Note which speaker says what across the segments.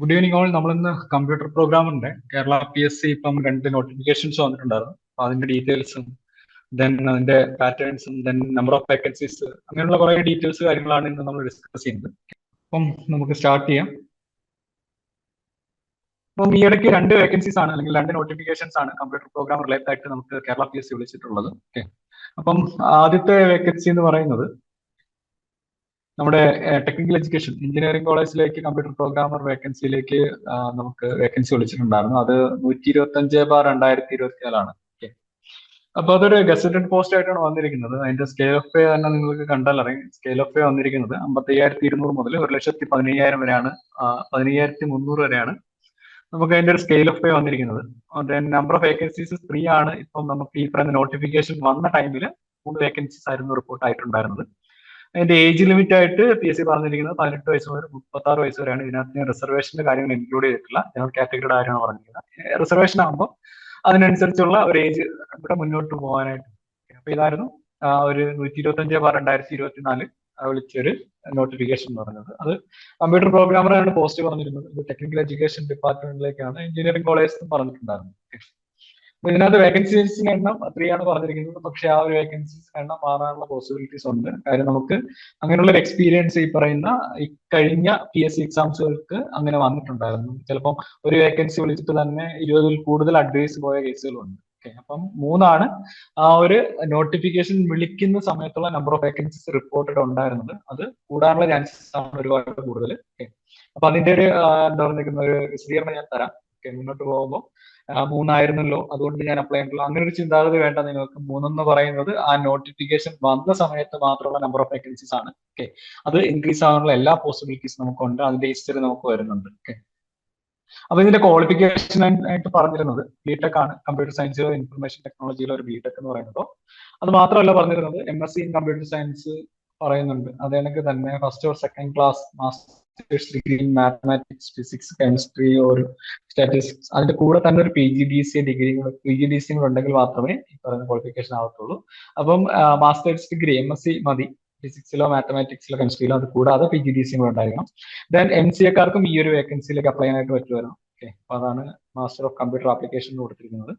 Speaker 1: Good evening all നമ്മളിന്ന് computer പ്രോഗ്രാമിന്റെ Kerala P S C ഇപ്പം രണ്ട് നോട്ടിഫിക്കേഷൻസ് വന്നിട്ടുണ്ടായിരുന്നു. അപ്പൊ അതിന്റെ ഡീറ്റെയിൽസും ദെൻ അതിന്റെ പാറ്റേൺസും ദെൻ നമ്പർ ഓഫ് വേക്കൻസീസ് അങ്ങനെയുള്ള കുറെ ഡീറ്റെയിൽസ് കാര്യങ്ങളാണ് ഇന്ന് നമ്മൾ ഡിസ്കസ് ചെയ്യുന്നത്. അപ്പം നമുക്ക് സ്റ്റാർട്ട് ചെയ്യാം. അപ്പം ഈ ഇടയ്ക്ക് രണ്ട് വേക്കൻസീസ് ആണ് അല്ലെങ്കിൽ രണ്ട് നോട്ടിഫിക്കേഷൻസ് ആണ് കമ്പ്യൂട്ടർ പ്രോഗ്രാം റിലേറ്റഡ് ആയിട്ട് നമുക്ക് കേരള പി എസ് സി വിളിച്ചിട്ടുള്ളത്. ഓക്കെ അപ്പം ആദ്യത്തെ വേക്കൻസി എന്ന് പറയുന്നത് നമ്മുടെ ടെക്നിക്കൽ എഡ്യൂക്കേഷൻ എഞ്ചിനീയറിംഗ് കോളേജിലേക്ക് കമ്പ്യൂട്ടർ പ്രോഗ്രാമർ വേക്കൻസിയിലേക്ക് നമുക്ക് വേക്കൻസി വിളിച്ചിട്ടുണ്ടായിരുന്നു. അത് നൂറ്റി ഇരുപത്തി അഞ്ച് ബാർ രണ്ടായിരത്തി ഇരുപത്തിനാലാണ് അപ്പൊ അതൊരു ഗസറ്റഡ് പോസ്റ്റ് ആയിട്ടാണ് വന്നിരിക്കുന്നത്. അതിന്റെ സ്കെയിൽ ഓഫ് പേ തന്നെ നിങ്ങൾക്ക് കണ്ടാൽ അറിയാം. സ്കെയിൽ ഓഫ് പേ വന്നിരിക്കുന്നത് അമ്പത്തി അയ്യായിരത്തി ഇരുന്നൂറ് മുതൽ ഒരു ലക്ഷത്തി പതിനയ്യായിരം വരെയാണ്. പതിനയ്യായിരത്തി മുന്നൂറ് വരെയാണ് നമുക്ക് അതിന്റെ ഒരു സ്കെയിൽ ഓഫ് പേ വന്നിരിക്കുന്നത്. നമ്പർ ഓഫ് വേക്കൻസീസ് ത്രീ ആണ്. ഇപ്പം നമുക്ക് ഈ പറയുന്ന നോട്ടിഫിക്കേഷൻ വന്ന ടൈമിൽ മൂന്ന് വേക്കൻസീസ് ആയിരുന്നു റിപ്പോർട്ട് ആയിട്ടുണ്ടായിരുന്നത്. അതിന്റെ ഏജ് ലിമിറ്റ് ആയിട്ട് പി എസ് സി പറഞ്ഞിരിക്കുന്നത് പതിനെട്ട് വയസ്സ് വരെ മുപ്പത്തി ആറ് വയസ്സ് വരെയാണ്. ഇതിനകത്ത് റിസർവേഷന്റെ കാര്യങ്ങൾ ഇൻക്ലൂഡ് ചെയ്തിട്ടില്ല. ജനറൽ കാറ്റഗറിയുടെ കാര്യമാണ് പറഞ്ഞിരിക്കുന്നത്. റിസർവേഷൻ ആകുമ്പോൾ അതിനനുസരിച്ചുള്ള ഒരു ഏജ് ഇവിടെ മുന്നോട്ട് പോകാനായിട്ട്. അപ്പൊ ഇതായിരുന്നു ഒരു നൂറ്റി ഇരുപത്തി അഞ്ച് ബാർ രണ്ടായിരത്തി ഇരുപത്തിനാല് വിളിച്ചൊരു നോട്ടിഫിക്കേഷൻ പറഞ്ഞത്. അത് കമ്പ്യൂട്ടർ പ്രോഗ്രാമറാണ് പോസ്റ്റ് പറഞ്ഞിരുന്നത്. ഇത് ടെക്നിക്കൽ എഡ്യൂക്കേഷൻ ഡിപ്പാർട്ട്മെന്റിലേക്കാണ് എഞ്ചിനീയറിംഗ് കോളേജ് പറഞ്ഞിട്ടുണ്ടായിരുന്നു. ഇതിനകത്ത് വേക്കൻസീസിന്റെ എണ്ണം ത്രീ ആണ് പറഞ്ഞിരിക്കുന്നത്. പക്ഷെ ആ ഒരു വേക്കൻസീസ് എണ്ണം മാറാനുള്ള പോസിബിലിറ്റീസ് ഉണ്ട്. കാര്യം നമുക്ക് അങ്ങനെയുള്ള ഒരു എക്സ്പീരിയൻസ് ഈ പറയുന്ന ഈ കഴിഞ്ഞ പി എസ് സി എക്സാംസുകൾക്ക് അങ്ങനെ വന്നിട്ടുണ്ടായിരുന്നു. ചിലപ്പം ഒരു വേക്കൻസി വിളിച്ചിട്ട് തന്നെ ഇരുപതിൽ കൂടുതൽ അഡ്വൈസ് പോയ കേസുകളുണ്ട് ഓക്കെ അപ്പം മൂന്നാണ് ആ ഒരു നോട്ടിഫിക്കേഷൻ വിളിക്കുന്ന സമയത്തുള്ള നമ്പർ ഓഫ് വേക്കൻസീസ് റിപ്പോർട്ടഡ് ഉണ്ടായിരുന്നത്. അത് കൂടാനുള്ള ചാൻസസ് ആണ് ഒരുപാട് കൂടുതൽ. ഓക്കെ അപ്പൊ അതിന്റെ ഒരു എന്താ പറഞ്ഞിരിക്കുന്ന ഒരു വിശദീകരണം ഞാൻ തരാം. ഓക്കെ മുന്നോട്ട് പോകുമ്പോൾ മൂന്നായിരുന്നല്ലോ. അതുകൊണ്ട് ഞാൻ അപ്ലൈ ചെയ്യണ്ടല്ലോ അങ്ങനെ ഒരു ചിന്താഗതി വേണ്ട നിങ്ങൾക്ക്. മൂന്നെന്ന് പറയുന്നത് ആ നോട്ടിഫിക്കേഷൻ വന്ന സമയത്ത് മാത്രമുള്ള നമ്പർ ഓഫ് വേക്കൻസീസ് ആണ്. ഓക്കെ അത് ഇൻക്രീസ് ആകാനുള്ള എല്ലാ പോസിബിലിറ്റീസ് നമുക്കുണ്ട്. അതിന്റെ ഹിസ്റ്ററി നമുക്ക് വരുന്നുണ്ട്. ഓക്കെ അപ്പൊ ഇതിന്റെ ക്വാളിഫിക്കേഷൻ ആയിട്ട് പറഞ്ഞിരുന്നത് ബിടെക് ആണ്. കമ്പ്യൂട്ടർ സയൻസിലോ ഇൻഫർമേഷൻ ടെക്നോളജിയിലോ ഒരു ബിടെക് എന്ന് പറയുന്നത്. അത് മാത്രമല്ല പറഞ്ഞിരുന്നത് M S C in computer science പറയുന്നുണ്ട്. അതേണെങ്കിൽ തന്നെ first or second class masters degree in mathematics physics chemistry or statistics അതിന്റെ കൂടെ തന്നെ ഒരു P G D C degree P G D C ഉണ്ടെങ്കിൽ മാത്രമേ ഈ പറയുന്ന ക്വാളിഫിക്കേഷൻ ആവത്തുള്ളൂ. അപ്പം masters degree M S C മതി. ഫിസിക്സിലോ മാത്തമാറ്റിക്സിലോ കെമിസ്ട്രിയിലോ അത് കൂടാതെ പി ജി ഡി സി കൂടെ ഉണ്ടായിരിക്കണം. ദെൻ എം സി എക്കാർക്കും ഈ ഒരു വേക്കൻസിയിലേക്ക് അപ്ലൈ ചെയ്യാനായിട്ട് പറ്റുമായിരുന്നു ഓക്കെ അപ്പൊ അതാണ് മാസ്റ്റർ ഓഫ് കമ്പ്യൂട്ടർ ആപ്ലിക്കേഷൻ കൊടുത്തിരിക്കുന്നത്.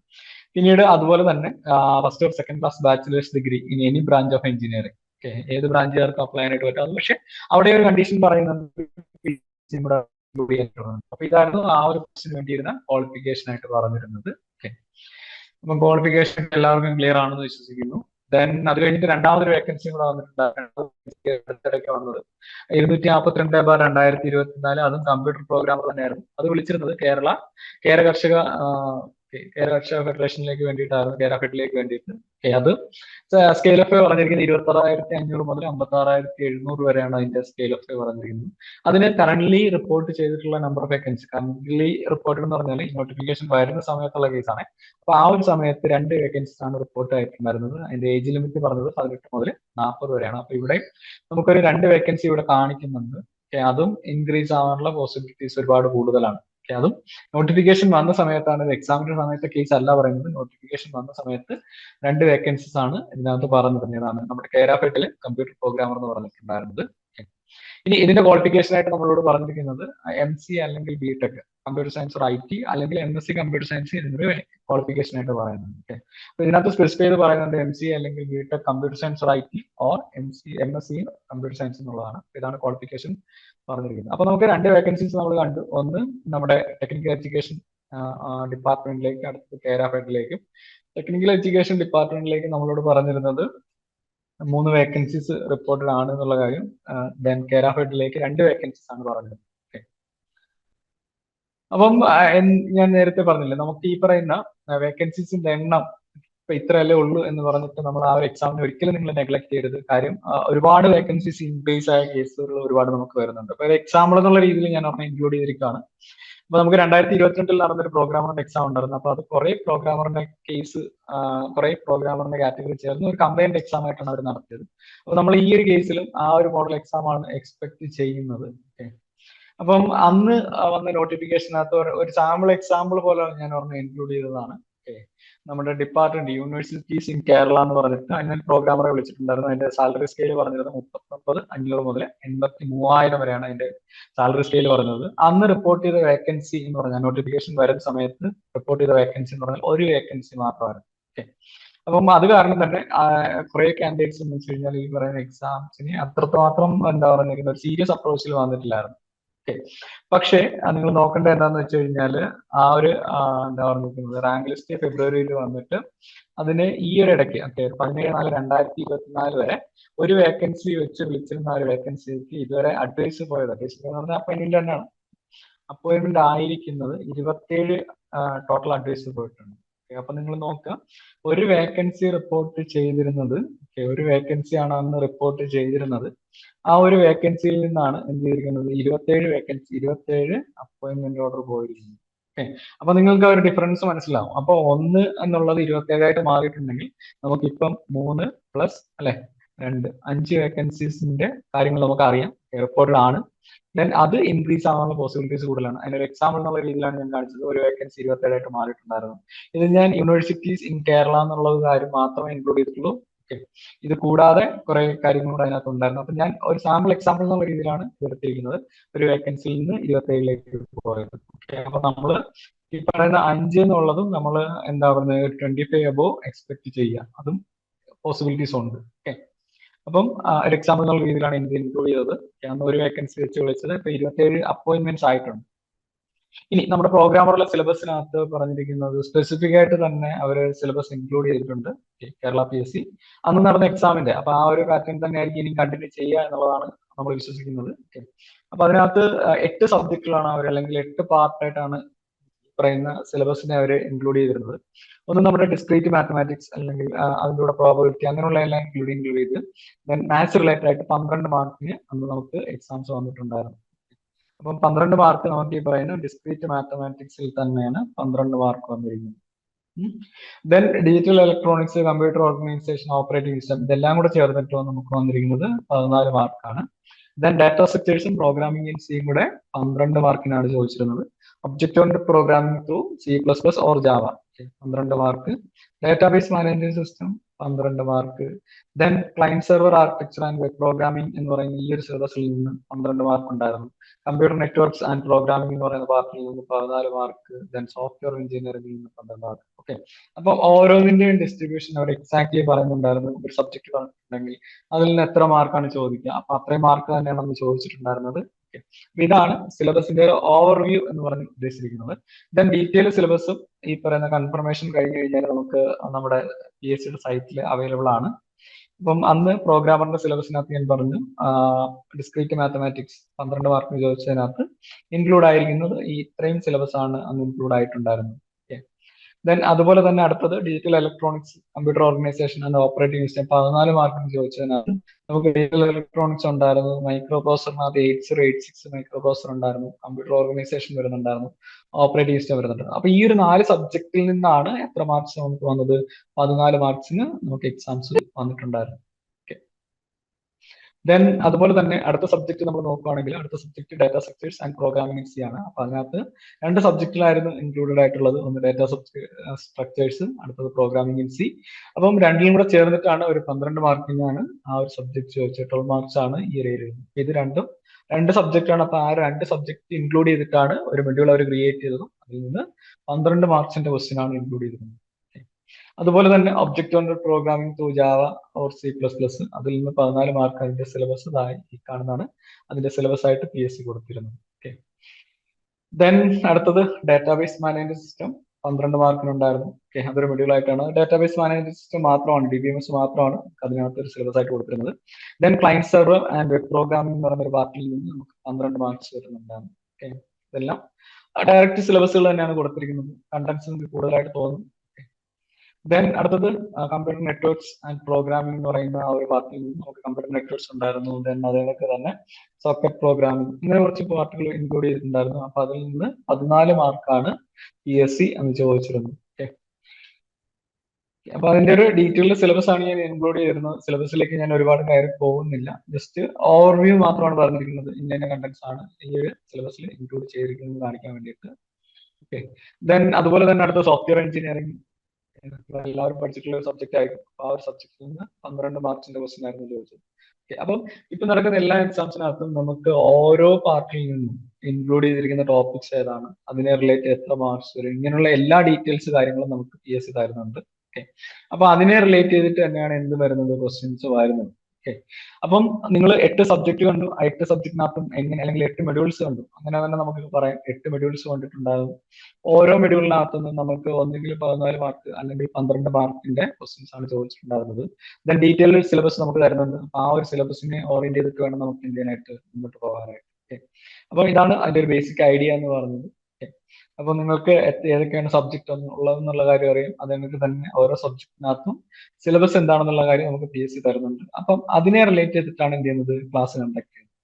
Speaker 1: പിന്നീട് അതുപോലെ തന്നെ first of second class bachelors degree in any branch of engineering okay. ഏത് ബ്രാഞ്ചുകാർക്കും അപ്ലൈ ചെയ്യാനായിട്ട് പറ്റും. പക്ഷെ അവിടെ ഒരു കണ്ടീഷൻ പറയുന്നത് അപ്പൊ ഇതായിരുന്നു ആ ഒരു ക്വസ്റ്റിന് വേണ്ടിയിരുന്ന ക്വാളിഫിക്കേഷൻ ആയിട്ട് പറഞ്ഞിരുന്നത്. ഓക്കെ. അപ്പൊ ക്വാളിഫിക്കേഷൻ എല്ലാവർക്കും ക്ലിയർ ആണെന്ന് വിശ്വസിക്കുന്നു. ദെൻ അത് കഴിഞ്ഞിട്ട് രണ്ടാമതൊരു വേക്കൻസി കൂടെ വന്നിട്ടുണ്ടായിരുന്നു വന്നത് ഇരുന്നൂറ്റി നാൽപ്പത്തിരണ്ട് ബാർ രണ്ടായിരത്തി ഇരുപത്തിനാല് അതും കമ്പ്യൂട്ടർ പ്രോഗ്രാമർ തന്നെയായിരുന്നു. അത് വിളിച്ചിരുന്നത് കേരള കേര കർഷക കേര കർഷക ഫെഡറേഷനിലേക്ക് വേണ്ടിയിട്ടായിരുന്നു കേരള ഫെഡിലേക്ക് വേണ്ടിയിട്ട് അത്. സ്കെയിൽ ഓഫ് പറഞ്ഞിരിക്കുന്നത് ഇരുപത്തി ആറായിരത്തി അഞ്ഞൂറ് മുതൽ അമ്പത്തി ആറായിരത്തി എഴുന്നൂറ് വരെയാണ് അതിന്റെ സ്കെയിൽ ഓഫ് പറഞ്ഞിരിക്കുന്നത്. അതിന് കറന്റ് റിപ്പോർട്ട് ചെയ്തിട്ടുള്ള number of vacancy current report എന്ന് പറഞ്ഞാൽ നോട്ടിഫിക്കേഷൻ വരുന്ന സമയത്തുള്ള കേസാണ് അപ്പൊ ആ ഒരു സമയത്ത് രണ്ട് വേക്കൻസീസ് ആണ് റിപ്പോർട്ട് ആയിട്ടുണ്ടായിരുന്നത് അതിന്റെ ഏജ് ലിമിറ്റ് പറഞ്ഞത് പതിനെട്ട് മുതൽ നാൽപ്പത് വരെയാണ്. അപ്പൊ ഇവിടെ നമുക്കൊരു രണ്ട് വേക്കൻസി ഇവിടെ കാണിക്കുന്നുണ്ട്. അതും ഇൻക്രീസ് ആവാനുള്ള പോസിബിലിറ്റീസ് ഒരുപാട് കൂടുതലാണ്. അതും നോട്ടിഫിക്കേഷൻ വന്ന സമയത്താണ് ഇത് എക്സാമിന്റെ സമയത്തെ കേസ് അല്ല പറയുന്നത്. നോട്ടിഫിക്കേഷൻ വന്ന സമയത്ത് രണ്ട് വേക്കൻസീസ് ആണ് ഇതിനകത്ത് പറഞ്ഞിരുന്നതാണ് നമ്മുടെ കേരാഫെട്ടിൽ കമ്പ്യൂട്ടർ പ്രോഗ്രാമർ എന്ന് പറഞ്ഞിട്ടുണ്ടായിരുന്നത്. ഇനി ഇതിന്റെ ക്വാളിഫിക്കേഷൻ ആയിട്ട് നമ്മളോട് പറഞ്ഞിരിക്കുന്നത് എം സി അല്ലെങ്കിൽ B tech computer science or I T അല്ലെങ്കിൽ M S C computer science എന്നിവ ക്വാളിഫിക്കേഷൻ ആയിട്ട് പറയുന്നുണ്ട് ഓക്കെ അപ്പൊ ഇതിനകത്ത് സ്പെസിഫൈ ചെയ്ത് പറയുന്നത് എം സി അല്ലെങ്കിൽ B tech computer science or I T or M C M S C computer science എന്നുള്ളതാണ്. ഇതാണ് ക്വാളിഫിക്കേഷൻ പറഞ്ഞിരിക്കുന്നത്. അപ്പൊ നമുക്ക് രണ്ട് വേക്കൻസീസ് നമ്മൾ കണ്ടു. ഒന്ന് നമ്മുടെ ടെക്നിക്കൽ എഡ്യൂക്കേഷൻ ഡിപ്പാർട്ട്മെന്റിലേക്ക് അടുത്തത് കേരാഫെഡിലേക്കും ടെക്നിക്കൽ എഡ്യൂക്കേഷൻ ഡിപ്പാർട്ട്മെന്റിലേക്ക് നമ്മളോട് പറഞ്ഞിരുന്നത് മൂന്ന് വേക്കൻസീസ് റിപ്പോർട്ടഡ് ആണ് എന്നുള്ള കാര്യം ദെൻ കേരാഫെഡിലേക്ക് രണ്ട് വേക്കൻസീസ് ആണ് പറഞ്ഞത്. അപ്പം ഞാൻ നേരത്തെ പറഞ്ഞില്ലേ നമുക്ക് ഈ പറയുന്ന വേക്കൻസീസിന്റെ എണ്ണം ഇപ്പൊ ഇത്രയല്ലേ ഉള്ളൂ എന്ന് പറഞ്ഞിട്ട് നമ്മൾ ആ ഒരു എക്സാമിനെ ഒരിക്കലും നിങ്ങൾ നെഗ്ലക്ട് ചെയ്യരുത്. കാര്യം ഒരുപാട് വേക്കൻസീസ് ഇൻക്രീസ് ആയ കേസുകൾ ഒരുപാട് നമുക്ക് വരുന്നുണ്ട്. അപ്പൊ എക്സാമ്പിൾ എന്നുള്ള രീതിയിൽ ഞാൻ ഇൻക്ലൂഡ് ചെയ്തിരിക്കുകയാണ്. അപ്പൊ നമുക്ക് രണ്ടായിരത്തി ഇരുപത്തിരണ്ടിൽ നടന്നൊരു പ്രോഗ്രാമറിന്റെ എക്സാം ഉണ്ടായിരുന്നു. അപ്പൊ അത് കുറെ പ്രോഗ്രാമറിന്റെ കേസ് കുറെ പ്രോഗ്രാമറിന്റെ കാറ്റഗറി ചേർന്ന് ഒരു കമ്പൈൻഡ് എക്സാം ആയിട്ടാണ് അവർ നടത്തിയത്. അപ്പൊ നമ്മൾ ഈ ഒരു കേസിലും ആ ഒരു മോഡൽ എക്സാം ആണ് എക്സ്പെക്ട് ചെയ്യുന്നത്. അപ്പം അന്ന് വന്ന നോട്ടിഫിക്കേഷനകത്ത് ഒരു സാമ്പിൾ എക്സാമ്പിൾ പോലെ ഞാൻ ഓർമ്മ ഇൻക്ലൂഡ് ചെയ്തതാണ്. നമ്മുടെ ഡിപ്പാർട്ട്മെന്റ് യൂണിവേഴ്സിറ്റീസ് ഇൻ കേരള എന്ന് പറഞ്ഞിട്ട് അതിന് പ്രോഗ്രാമറെ വിളിച്ചിട്ടുണ്ടായിരുന്നു. അതിന്റെ സാലറി സ്കെയിൽ പറഞ്ഞിരുന്നത് മുപ്പത്തൊമ്പത് അഞ്ഞൂറ് മുതൽ എൺപത്തി മൂവായിരം വരെയാണ് അതിന്റെ സാലറി സ്കെയിൽ പറഞ്ഞത്. അന്ന് റിപ്പോർട്ട് ചെയ്ത വേക്കൻസി എന്ന് പറഞ്ഞാൽ നോട്ടിഫിക്കേഷൻ വരുന്ന സമയത്ത് റിപ്പോർട്ട് ചെയ്ത വേക്കൻസി എന്ന് പറഞ്ഞാൽ ഒരു വേക്കൻസി മാത്രമായിരുന്നു. ഓക്കെ അപ്പം അത് കാരണം തന്നെ കുറെ കാൻഡിഡേറ്റ്സ് എന്ന് വെച്ച് കഴിഞ്ഞാൽ ഈ പറയുന്ന എക്സാംസിന് അത്രത്തോളം എന്താ പറഞ്ഞിരിക്കുന്നത് സീരിയസ് അപ്രോച്ചിൽ വന്നിട്ടില്ലായിരുന്നു. പക്ഷേ നിങ്ങൾ നോക്കേണ്ടത് എന്താന്ന് വെച്ച് കഴിഞ്ഞാൽ ആ ഒരു എന്താ പറഞ്ഞിരിക്കുന്നത് റാങ്ക് ലിസ്റ്റ് ഫെബ്രുവരിയിൽ വന്നിട്ട് അതിന് ഈ ഒരു ഇടയ്ക്ക് ഓക്കെ പതിനേഴ് നാല് രണ്ടായിരത്തി ഇരുപത്തിനാല് വരെ ഒരു വേക്കൻസി വെച്ച് വിളിച്ചിരുന്ന ഒരു വേക്കൻസിക്ക് ഇതുവരെ അഡ്വൈസ് പോയത്. അഡ്വൈസ് എന്ന് പറഞ്ഞാൽ അപ്പോയിന്റ്മെന്റ് തന്നെയാണ്. അപ്പോയിന്റ്മെന്റ് ആയിരിക്കുന്നത് ഇരുപത്തേഴ് ടോട്ടൽ അഡ്വൈസ് പോയിട്ടുണ്ട്. അപ്പൊ നിങ്ങൾ നോക്കുക. ഒരു വേക്കൻസി റിപ്പോർട്ട് ചെയ്തിരുന്നത് ഒരു വേക്കൻസി ആണ് അന്ന് റിപ്പോർട്ട് ചെയ്തിരുന്നത് ആ ഒരു വേക്കൻസിയിൽ നിന്നാണ് എന്ത് ചെയ്തിരിക്കുന്നത്? ഇരുപത്തേഴ് വേക്കൻസി ഇരുപത്തേഴ് അപ്പോയിന്റ്മെന്റ് ഓർഡർ പോയിരിക്കുന്നത്. ഓക്കെ അപ്പൊ നിങ്ങൾക്ക് ആ ഒരു ഡിഫറൻസ് മനസ്സിലാവും. അപ്പൊ ഒന്ന് എന്നുള്ളത് ഇരുപത്തേഴായിട്ട് മാറിയിട്ടുണ്ടെങ്കിൽ നമുക്കിപ്പം മൂന്ന് പ്ലസ് അല്ലെ? രണ്ട്. അഞ്ച് വേക്കൻസീസിന്റെ കാര്യങ്ങൾ നമുക്ക് അറിയാം എയർപോർട്ടിലാണ് ദെൻ അത് ഇൻക്രീസ് ആവാനുള്ള പോസിബിലിറ്റീസ് കൂടുതലാണ്. അതിനൊരു എക്സാമ്പിൾ എന്നുള്ള രീതിയിലാണ് ഞാൻ കാണിച്ചത്. ഒരു വേക്കൻസി ഇരുപത്തേഴായിട്ട് മാറിയിട്ടുണ്ടായിരുന്നു. ഇത് ഞാൻ യൂണിവേഴ്സിറ്റീസ് ഇൻ കേരള എന്നുള്ള കാര്യം മാത്രമേ ഇൻക്ലൂഡ് ചെയ്തിട്ടുള്ളൂ. ഇത് കൂടാതെ കുറെ കാര്യങ്ങൾ കൂടെ അതിനകത്ത് ഉണ്ടായിരുന്നു. അപ്പൊ ഞാൻ ഒരു സാമ്പിൾ എക്സാമ്പിൾ എന്നുള്ള രീതിയിലാണ് എടുത്തിരിക്കുന്നത്. ഒരു വേക്കൻസിയിൽ നിന്ന് ഇരുപത്തേഴിലേക്ക് പോയത്. അപ്പൊ നമ്മൾ ഈ പറയുന്ന അഞ്ച് എന്നുള്ളതും നമ്മൾ എന്താ പറയുന്നത് ട്വന്റി ഫൈവ് അബോ എക്സ്പെക്ട് ചെയ്യാം. അതും പോസിബിലിറ്റീസ് ഉണ്ട്. ഓക്കെ അപ്പം ഒരു എക്സാമ്പിൾ എന്നുള്ള രീതിയിലാണ് എനിക്ക് ഇൻക്ലൂഡ് ചെയ്തത്. അന്ന് ഒരു വേക്കൻസി വെച്ച് വിളിച്ചത്. ഇപ്പൊ ഇരുപത്തേഴ് അപ്പോയിന്റ്മെന്റ്സ് ആയിട്ടുണ്ട്. ഇനി നമ്മുടെ പ്രോഗ്രാമറുള്ള സിലബസിനകത്ത് പറഞ്ഞിരിക്കുന്നത് സ്പെസിഫിക് ആയിട്ട് തന്നെ അവർ സിലബസ് ഇൻക്ലൂഡ് ചെയ്തിട്ടുണ്ട്. കേരള പി എസ് സി അന്ന് നടന്ന എക്സാമിന്റെ അപ്പൊ ആ ഒരു പാറ്റേൺ തന്നെ ആയിരിക്കും ഇനി കണ്ടിന്യൂ ചെയ്യുക എന്നുള്ളതാണ് നമ്മൾ വിശ്വസിക്കുന്നത്. അപ്പൊ അതിനകത്ത് എട്ട് സബ്ജക്റ്റുകളാണ് അവർ അല്ലെങ്കിൽ എട്ട് പാർട്ടായിട്ടാണ് പറയുന്ന സിലബസിനെ അവർ ഇൻക്ലൂഡ് ചെയ്തിരുന്നത്. ഒന്ന് നമ്മുടെ ഡിസ്ക്രീറ്റ് മാത്തമാറ്റിക്സ് അല്ലെങ്കിൽ അതിന്റെ കൂടെ പ്രോബിലിറ്റി അങ്ങനെയുള്ള എല്ലാം ഇൻക്ലൂഡ് ഇൻക്ലൂഡ് ചെയ്ത് ദെൻ മാത്സ് റിലേറ്റഡ് ആയിട്ട് പന്ത്രണ്ട് മാർക്കിന് അന്ന് നമുക്ക് എക്സാംസ് വന്നിട്ടുണ്ടായിരുന്നു. അപ്പം പന്ത്രണ്ട് മാർക്ക് നമുക്ക് ഈ പറയുന്നു ഡിസ്ക്രീറ്റ് മാത്തമാറ്റിക്സിൽ തന്നെയാണ് പന്ത്രണ്ട് മാർക്ക് വന്നിരിക്കുന്നത്. Then digital electronics computer organization operating system ഇതെല്ലാം കൂടെ ചേർന്നിട്ട് നമുക്ക് വന്നിരിക്കുന്നത് പതിനാല് മാർക്കാണ് ദെൻ ഡാറ്റ സ്ട്രക്ചേഴ്സും പ്രോഗ്രാമിംഗ് ഇൻ സിയും കൂടെ പന്ത്രണ്ട് മാർക്കിനാണ് ചോദിച്ചിരുന്നത്. Object on programming through C plus plus or Java പന്ത്രണ്ട് മാർക്ക് ഡാറ്റാബേസ് മാനേജ്മെന്റ് സിസ്റ്റം പന്ത്രണ്ട് mark then client server architecture and web programming എന്ന് പറയുന്ന ഈ ഒരു സിലബസിൽ നിന്ന് പന്ത്രണ്ട് മാർക്ക് ഉണ്ടായിരുന്നു. കമ്പ്യൂട്ടർ നെറ്റ്വർക്ക്സ് ആൻഡ് പ്രോഗ്രാമിംഗ് എന്ന് പറയുന്ന പാർട്ടിൽ നിന്ന് പതിനാല് മാർക്ക് ദെൻ സോഫ്റ്റ്വെയർ എഞ്ചിനീയറിംഗിൽ നിന്ന് പന്ത്രണ്ട് മാർക്ക് ഓക്കെ അപ്പൊ ഓരോന്നിന്റെയും ഡിസ്ട്രിബ്യൂഷൻ അവർ എക്സാക്ട്ലി പറയുന്നുണ്ടായിരുന്നു ഒരു സബ്ജക്ട് പറഞ്ഞിട്ടുണ്ടെങ്കിൽ അതിൽ നിന്ന് എത്ര മാർക്കാണ് ചോദിക്കുക. അപ്പൊ അത്രയും മാർക്ക് തന്നെയാണ് നമ്മൾ ചോദിച്ചിട്ടുണ്ടായിരുന്നത്. ഇതാണ് സിലബസിന്റെ ഒരു ഓവർവ്യൂ എന്ന് പറഞ്ഞ് ഉദ്ദേശിച്ചിരിക്കുന്നത്. ദെൻ ഡീറ്റെയിൽ സിലബസും ഈ പറയുന്ന കൺഫർമേഷൻ കഴിഞ്ഞു കഴിഞ്ഞാൽ നമുക്ക് നമ്മുടെ പി എസ് സിയുടെ സൈറ്റിൽ അവൈലബിൾ ആണ്. അപ്പം അന്ന് പ്രോഗ്രാമറിന്റെ സിലബസിനകത്ത് ഞാൻ പറഞ്ഞു ഡിസ്ക്രീറ്റ് മാത്തമാറ്റിക്സ് പന്ത്രണ്ട് മാർക്കിന് ചോദിച്ചതിനകത്ത് ഇൻക്ലൂഡ് ആയിരിക്കുന്നത് ഈ ഇത്രയും സിലബസ് ആണ് അന്ന് ഇൻക്ലൂഡ് ആയിട്ടുണ്ടായിരുന്നത്. ദെൻ അതുപോലെ തന്നെ അടുത്തത് digital electronics computer organization and operating system പതിനാല് മാർക്കിന് ചോദിച്ചതിനാണ് നമുക്ക് ഡിജിറ്റൽ ഇലക്ട്രോണിക്സ് ഉണ്ടായിരുന്നു. മൈക്രോ പ്രോസറിനകത്ത് eight zero eight six microprocessor ഉണ്ടായിരുന്നു. കമ്പ്യൂട്ടർ ഓർഗനൈസേഷൻ വരുന്നുണ്ടായിരുന്നു. ഓപ്പറേറ്റിംഗ് സിസ്റ്റം വരുന്നുണ്ടായിരുന്നു. അപ്പൊ ഈ ഒരു നാല് സബ്ജക്റ്റിൽ നിന്നാണ് എത്ര മാർക്സ് നമുക്ക് വന്നത്? പതിനാല് മാർക്സിന് നമുക്ക് എക്സാംസ് വന്നിട്ടുണ്ടായിരുന്നു ദെൻ അതുപോലെ തന്നെ അടുത്ത സബ്ജക്ട് നമ്മൾ നോക്കുകയാണെങ്കിൽ അടുത്ത subject data structures and programming C ആണ്. അപ്പൊ അതിനകത്ത് രണ്ട് സബ്ജക്റ്റിലായിരുന്നു ഇൻക്ലൂഡഡ് ആയിട്ടുള്ളത്. ഒന്ന് ഡാറ്റ സ്ട്രക്ചേഴ്സ് അടുത്തത് പ്രോഗ്രാമിംഗ് ഇൻ സി അപ്പം രണ്ടിലും കൂടെ ചേർന്നിട്ടാണ് ഒരു പന്ത്രണ്ട് മാർക്കിനാണ് ആ ഒരു സബ്ജക്ട് ചോദിച്ചത്. ട്വൽവ് മാർക്സ് ആണ് ഈ ഏരിയയിൽ ഇത് രണ്ടും രണ്ട് സബ്ജക്റ്റ് ആണ്. അപ്പൊ ആ രണ്ട് സബ്ജക്ട് ഇൻക്ലൂഡ് ചെയ്തിട്ടാണ് ഒരു മൊഡ്യൂൾ അവർ ക്രിയേറ്റ് ചെയ്തതും. അതിൽ നിന്ന് പന്ത്രണ്ട് മാർക്സിന്റെ ക്വസ്റ്റ്യൻ ആണ് ഇൻക്ലൂഡ് ചെയ്തിരുന്നത്. അതുപോലെ തന്നെ object oriented programming to Java or C plus plus അതിൽ നിന്ന് പതിനാല് മാർക്ക് അതിന്റെ സിലബസ് ഇതായി കാണുന്നതാണ്. അതിന്റെ സിലബസ് ആയിട്ട് പി എസ് സി കൊടുത്തിരുന്നത് ഓക്കെ ദെൻ അടുത്തത് ഡാറ്റാബേസ് മാനേജ്മെന്റ് സിസ്റ്റം പന്ത്രണ്ട് മാർക്കിനുണ്ടായിരുന്നു ഓക്കെ അതൊരു മെഡ്യൂൾ ആയിട്ടാണ്. ഡാറ്റാബേസ് മാനേജ്മെന്റ് സിസ്റ്റം മാത്രമാണ്. ഡി ബി എം എസ് മാത്രമാണ്. അതിനകത്ത് ഒരു സിലബസ് ആയിട്ട് കൊടുത്തിരുന്നത്. Then client server and web programming എന്ന് പറയുന്ന ഒരു പാർട്ടിൽ നിന്ന് നമുക്ക് പന്ത്രണ്ട് മാർക്സ് വരുന്നുണ്ടായിരുന്നു ഓക്കെ ഇതെല്ലാം ഡയറക്റ്റ് സിലബസുകൾ തന്നെയാണ് കൊടുത്തിരിക്കുന്നത്. കണ്ടന്റ്സ് കൂടുതലായിട്ട് തോന്നും. ദെൻ അടുത്തത് കമ്പ്യൂട്ടർ നെറ്റ്വർക്ക്സ് ആൻഡ് പ്രോഗ്രാമിംഗ് എന്ന് പറയുന്ന ആ ഒരു പാർട്ടിൽ നമുക്ക് കമ്പ്യൂട്ടർ നെറ്റ്വർക്ക്സ് ഉണ്ടായിരുന്നു. ദെൻ അതിനൊക്കെ തന്നെ സോക്കറ്റ് പ്രോഗ്രാമിംഗ് ഇങ്ങനെ കുറച്ച് പാർട്ടുകൾ ഇൻക്ലൂഡ് ചെയ്തിട്ടുണ്ടായിരുന്നു. അപ്പൊ അതിൽ നിന്ന് പതിനാല് മാർക്കാണ് പി എസ് സി എന്ന് ചോദിച്ചിരുന്നത്. അപ്പൊ അതിന്റെ ഒരു ഡീറ്റെയിൽഡ് സിലബസ് ആണ് ഞാൻ ഇൻക്ലൂഡ് ചെയ്തിരുന്നത്. സിലബസിലേക്ക് ഞാൻ ഒരുപാട് കയറി പോകുന്നില്ല. ജസ്റ്റ് ഓവർവ്യൂ മാത്രമാണ് പറഞ്ഞിരിക്കുന്നത്. ഇന്ന കണ്ടന്റ്സ് ആണ് ഈ ഒരു സിലബസിൽ ഇൻക്ലൂഡ് ചെയ്തിരിക്കുന്നത് കാണിക്കാൻ വേണ്ടിയിട്ട്. ഓക്കെ ദെൻ അതുപോലെ തന്നെ അടുത്ത സോഫ്റ്റ്വെയർ എഞ്ചിനീയറിംഗ് എല്ലാവരും പഠിച്ചിട്ടുള്ള ഒരു സബ്ജക്റ്റ് ആയിരുന്നു ആ ഒരു സബ്ജക്റ്റിൽ നിന്ന് പന്ത്രണ്ട് മാർക്സിന്റെ ക്വസ്റ്റ്യൻ ആയിരുന്നു ചോദിച്ചത്. അപ്പം ഇപ്പൊ നടക്കുന്ന എല്ലാ എക്സാംസിനകത്തും നമുക്ക് ഓരോ പാർട്ടിൽ നിന്നും ഇൻക്ലൂഡ് ചെയ്തിരിക്കുന്ന ടോപ്പിക്സ് ഏതാണ് അതിനെ റിലേറ്റ് എത്ര മാർക്സ് വരും ഇങ്ങനെയുള്ള എല്ലാ ഡീറ്റെയിൽസ് കാര്യങ്ങളും നമുക്ക് പി എസ് സി തരുന്നുണ്ട്. ഓക്കെ അപ്പൊ അതിനെ റിലേറ്റ് ചെയ്തിട്ട് തന്നെയാണ് എന്ത് വരുന്നത്? ക്വസ്റ്റ്യൻസ് വരുന്നത്. ഓക്കെ അപ്പം നിങ്ങൾ എട്ട് സബ്ജക്ട് കണ്ടു. ആ എട്ട് സബ്ജക്റ്റിനകത്തും എങ്ങനെ അല്ലെങ്കിൽ എട്ട് മെഡ്യൂൾസ് കണ്ടു. അങ്ങനെ തന്നെ നമുക്ക് പറയാം. എട്ട് മെഡ്യൂൾസ് കണ്ടിട്ടുണ്ടാകും ഓരോ മെഡ്യൂളിനകത്തുനിന്നും നമുക്ക് ഒന്നെങ്കിൽ പതിനാല് മാർക്ക് അല്ലെങ്കിൽ പന്ത്രണ്ട് മാർക്കിന്റെ ക്വസ്റ്റ്യൻസ് ആണ് ചോദിച്ചിട്ടുണ്ടാകുന്നത് ദെൻ ഡീറ്റെയിൽ സിലബസ് നമുക്ക് തരുന്നുണ്ട്. ആ ഒരു സിലബസിനെ ഓറിയന്റ് ചെയ്തിട്ട് വേണം നമുക്ക് ഇന്ത്യനായിട്ട് മുന്നോട്ട് പോകാനായിട്ട്. ഓക്കെ അപ്പൊ ഇതാണ് അതിന്റെ ഒരു ബേസിക് ഐഡിയ എന്ന് പറയുന്നത്. അപ്പൊ നിങ്ങൾക്ക് ഏതൊക്കെയാണ് സബ്ജക്ട് ഉള്ളതെന്നുള്ള കാര്യം അറിയാം. അത് തന്നെ ഓരോ സബ്ജക്റ്റിനകത്തും സിലബസ് എന്താണെന്നുള്ള കാര്യം നമുക്ക് പി എസ് സി തരുന്നുണ്ട്. അപ്പം അതിനെ റിലേറ്റ് ചെയ്തിട്ടാണ് എന്ത് ചെയ്യുന്നത്? ക്ലാസ് കണ്ടക്ട് ചെയ്യുന്നത്.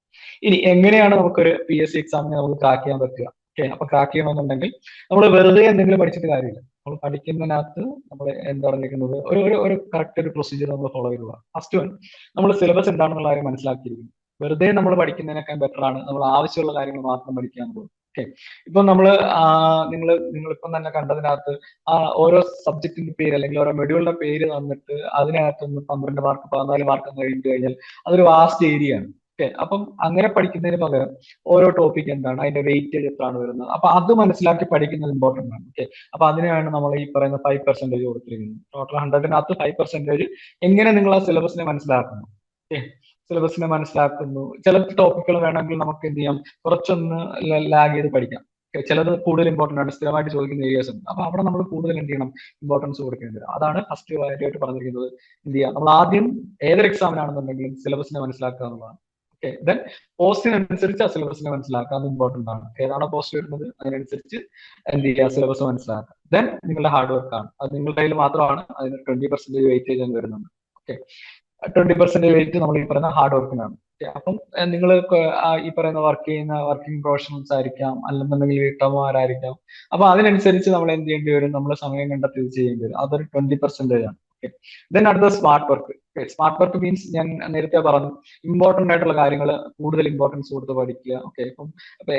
Speaker 1: ഇനി എങ്ങനെയാണ് നമുക്കൊരു പി എസ് സി എക്സാമിനെ നമുക്ക് ക്രാക്ക് ചെയ്യാൻ പറ്റുക? ഓക്കെ അപ്പൊ ക്രാക്ക് ചെയ്യണമെന്നുണ്ടെങ്കിൽ നമ്മൾ വെറുതെ എന്തെങ്കിലും പഠിച്ചിട്ട് കാര്യമില്ല. നമ്മൾ പഠിക്കുന്നതിനകത്ത് നമ്മൾ എന്താ പറഞ്ഞിരിക്കുന്നത്? ഒരു ഒരു ഒരു കറക്റ്റ് ഒരു പ്രൊസീജിയർ നമ്മൾ ഫോളോ ചെയ്തുക ഫസ്റ്റ് വൺ നമ്മൾ സിലബസ് എന്താണെന്നുള്ള കാര്യം മനസ്സിലാക്കിയിരിക്കുന്നു വെറുതെ നമ്മൾ പഠിക്കുന്നതിനേക്കാൾ ബെറ്റർ ആണ് നമ്മൾ ആവശ്യമുള്ള കാര്യങ്ങൾ മാത്രം പഠിക്കാൻ എന്നുള്ളത് ഓക്കെ. ഇപ്പൊ നമ്മൾ നിങ്ങൾ നിങ്ങളിപ്പം തന്നെ കണ്ടതിനകത്ത് ആ ഓരോ സബ്ജക്റ്റിന്റെ പേര് അല്ലെങ്കിൽ ഓരോ മെഡ്യൂളിന്റെ പേര് തന്നിട്ട് അതിനകത്ത് നിന്ന് പന്ത്രണ്ട് മാർക്ക് പതിനാല് മാർക്ക് എന്ന് കഴിഞ്ഞു കഴിഞ്ഞാൽ അതൊരു വാസ്റ്റ് ഏരിയ ആണ്. ഓക്കെ. അപ്പം അങ്ങനെ പഠിക്കുന്നതിന് പകരം ഓരോ ടോപ്പിക് എന്താണ് അതിന്റെ വെയിറ്റേജ് എത്രയാണ് വരുന്നത്? അപ്പൊ അത് മനസ്സിലാക്കി പഠിക്കുന്നത് ഇമ്പോർട്ടന്റ് ആണ്. ഓക്കെ. അപ്പൊ അതിനെയാണ് നമ്മൾ ഈ പറയുന്ന ഫൈവ് പെർസെന്റേജ് കൊടുത്തിരിക്കുന്നത്. ടോട്ടൽ ഹൺഡ്രഡിനകത്ത് ഫൈവ് പെർസെന്റേജ് എങ്ങനെ നിങ്ങൾ ആ സിലബസിനെ മനസ്സിലാക്കുന്നു ഓക്കെ. സിലബസിനെ മനസ്സിലാക്കുന്നു. ചില ടോപ്പിക്കുകൾ വേണമെങ്കിൽ നമുക്ക് എന്ത് ചെയ്യാം? കുറച്ചൊന്ന് ലാഗ് ചെയ്ത് പഠിക്കാം. ചിലത് കൂടുതൽ ഇമ്പോർട്ടന്റ് ആണ്. സ്ഥിരമായിട്ട് ചോദിക്കുന്ന ഏരിയാസ് ഉണ്ട്. അപ്പൊ അവിടെ നമ്മൾ കൂടുതൽ എന്ത് ചെയ്യണം? ഇമ്പോർട്ടൻസ് കൊടുക്കേണ്ടി വരും. അതാണ് ഫസ്റ്റ് ആയിട്ട് പറഞ്ഞിരിക്കുന്നത്. എന്ത് ചെയ്യാം? നമ്മൾ ആദ്യം ഏതൊരു എക്സാമിനാണെന്നുണ്ടെങ്കിലും സിലബസിനെ മനസ്സിലാക്കുക എന്നുള്ളതാണ്. ഓക്കെ ദെൻ പോസ്റ്റിനനുസരിച്ച് ആ സിലബസിനെ മനസ്സിലാക്കുക. അത് ഇമ്പോർട്ടന്റ് ആണ്. ഏതാണോ പോസ്റ്റ് വരുന്നത് അതിനനുസരിച്ച് എന്ത് ചെയ്യുക? സിലബസ് മനസ്സിലാക്കുക. ദെൻ നിങ്ങളുടെ ഹാർഡ് വർക്ക് ആണ്. അത് നിങ്ങളുടെ കയ്യിൽ മാത്രമാണ്. അതിന് ട്വന്റി പെർസെന്റേജ് വെയിറ്റേജ് വരുന്നത് ഓക്കെ ട്വന്റി പെർസെന്റ് വെയിറ്റ് നമ്മൾ ഈ പറയുന്ന ഹാർഡ് വർക്കിനാണ് അപ്പം നിങ്ങൾ ഈ പറയുന്ന വർക്ക് ചെയ്യുന്ന വർക്കിംഗ് പ്രൊഫഷണൽസ് ആയിരിക്കാം അല്ലെന്നുണ്ടെങ്കിൽ വീട്ടമ്മമാരായിരിക്കാം. അപ്പൊ അതിനനുസരിച്ച് നമ്മൾ എന്ത് ചെയ്യേണ്ടി വരും? നമ്മൾ സമയം കണ്ടെത്തി ഇത് ചെയ്യേണ്ടി വരും. അതൊരു ട്വന്റി പെർസെന്റേജ് ആണ്. ദെൻ അടുത്ത smart work smart work means ഞാൻ നേരത്തെ പറഞ്ഞു ഇമ്പോർട്ടന്റ് ആയിട്ടുള്ള കാര്യങ്ങൾ കൂടുതൽ ഇമ്പോർട്ടൻസ് കൊടുത്ത് പഠിക്കുക. ഓക്കെ ഇപ്പം